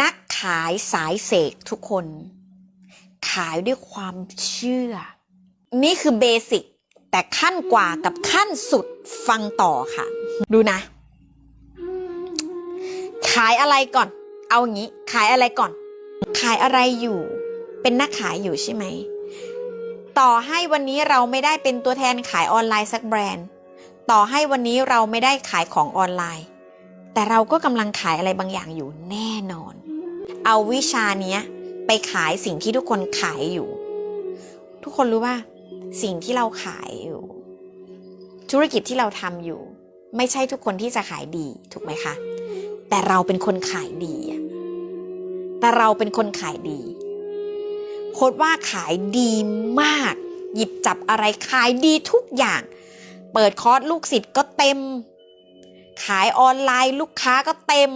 นักขายสายเสกทุกคน ขายด้วยความเชื่อ นี่คือเบสิกแต่ขั้นกว่ากับขั้นสุดฟังต่อค่ะ ดูนะ ขายอะไรก่อน เอาอย่างนี้ ขายอะไรก่อน ขายอะไรอยู่ เป็นนักขายอยู่ใช่ไหม ต่อให้วันนี้เราไม่ได้เป็นตัวแทนขายออนไลน์สักแบรนด์ ต่อให้วันนี้เราไม่ได้ขายของออนไลน์ แต่เราก็กำลังขายอะไรบางอย่างอยู่แน่นอน เอาวิชานี้ไปขายสิ่งที่ทุกคนขายอยู่ ทุกคนรู้ว่า สิ่งที่เราขายอยู่ ธุรกิจที่เราทำอยู่ ไม่ใช่ทุกคนที่จะขายดีถูกไหมคะ แต่เราเป็นคนขายดี แต่เราเป็นคนขายดีโคดว่าขายดีมาก หยิบจับอะไรขายดีทุกอย่าง เปิดคอร์สลูกศิษย์ก็เต็ม ขายออนไลน์ลูกค้าก็เต็ม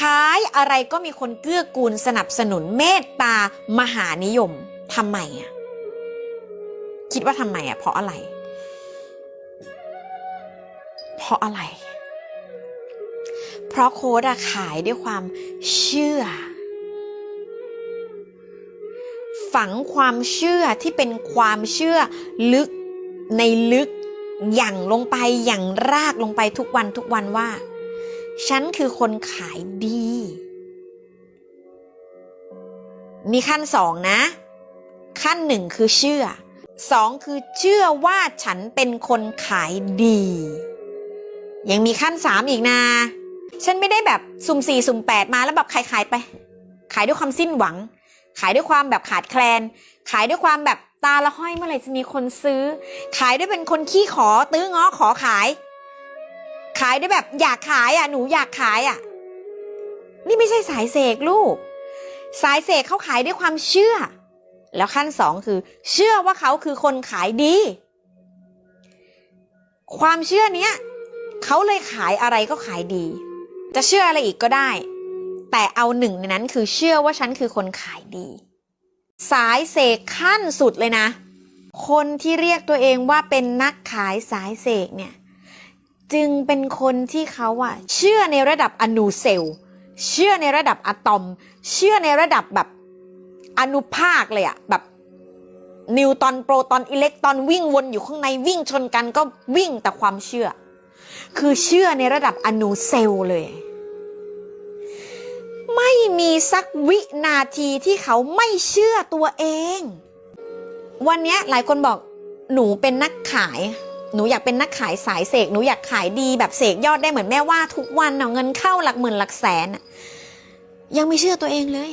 ขายอะไรก็มีคนเกื้อกูลสนับสนุนเมตตามหานิยมทำไมอะคิดว่าทำไมอะเพราะอะไร เพราะอะไร เพราะโค้ดอะขายด้วยความเชื่อ ฝังความเชื่อที่เป็นความเชื่อลึกในลึก อย่างลงไปอย่างรากลงไปทุกวันทุกวันว่า ฉันคือคนขายดี มีขั้นสองนะ ขั้นหนึ่งคือเชื่อสองคือเชื่อว่าฉันเป็นคนขายดี ยังมีขั้นสามอีกนะ ฉันไม่ได้แบบสุ่มสี่สุ่มแปดมาแล้วแบบขายขายไป ขายด้วยความสิ้นหวัง ขายด้วยความแบบขาดแคลน ขายด้วยความแบบ ตาละห้อยเมื่อไหร่จะมีคนซื้อ ขายได้เป็นคนขี้ขอตื้อง้อขอขาย ขายได้แบบอยากขายอะ หนูอยากขายอะ นี่ไม่ใช่สายเสกลูก สายเสกเขาขายด้วยความเชื่อ แล้วขั้นสองคือ เชื่อว่าเขาคือคนขายดี ความเชื่อเนี้ยเขาเลยขายอะไรก็ขายดี จะเชื่ออะไรอีกก็ได้ แต่เอาหนึ่งในนั้นคือเชื่อว่าฉันคือคนขายดี สายเสกขั้นสุดเลยนะ คนที่เรียกตัวเองว่าเป็นนักขายสายเสกเนี่ย จึงเป็นคนที่เขาอะเชื่อในระดับอนูเซลล์เชื่อในระดับอะตอม เชื่อในระดับแบบอนุภาคเลยอะแบบนิวตอนโปรตอนอิเล็กตรอนวิ่งวนอยู่ข้างในวิ่งชนกันก็วิ่งแต่ความเชื่อ คือเชื่อในระดับอนูเซลล์เลย มีสักวินาทีที่เขาไม่เชื่อตัวเอง วันนี้หลายคนบอกหนูเป็นนักขาย หนูอยากเป็นนักขายสายเสก หนูอยากขายดีแบบเสกยอดได้เหมือนแม่ว่าทุกวันเอาเงินเข้าหลักหมื่นหลักแสน ยังไม่เชื่อตัวเองเลย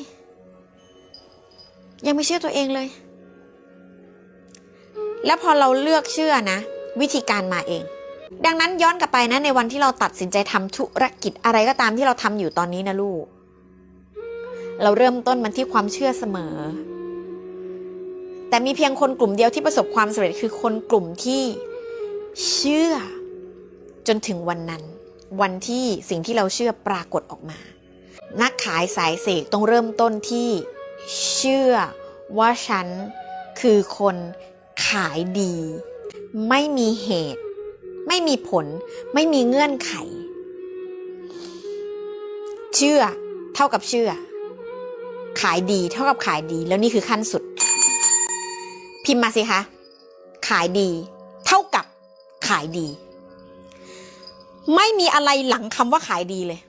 ยังไม่เชื่อตัวเองเลย แล้วพอเราเลือกเชื่อนะ วิธีการมาเอง ดังนั้นย้อนกลับไปนะในวันที่เราตัดสินใจทำธุรกิจอะไรก็ตามที่เราทำอยู่ตอนนี้นะลูก เราเริ่มต้นมันที่ความเชื่อเสมอ แต่มีเพียงคนกลุ่มเดียวที่ประสบความสำเร็จคือคนกลุ่มที่เชื่อ จนถึงวันนั้น วันที่สิ่งที่เราเชื่อปรากฏออกมา นักขายสายเสกต้องเริ่มต้นที่เชื่อว่าฉันคือคนขายดี ไม่มีเหตุ ไม่มีผล ไม่มีเงื่อนไข เชื่อเท่ากับเชื่อ ขายดีเท่ากับขายดี แล้วนี่คือขั้นสุด พิมพ์มาสิคะขายดี เท่ากับขายดี ไม่มีอะไรหลังคำว่าขายดีเลย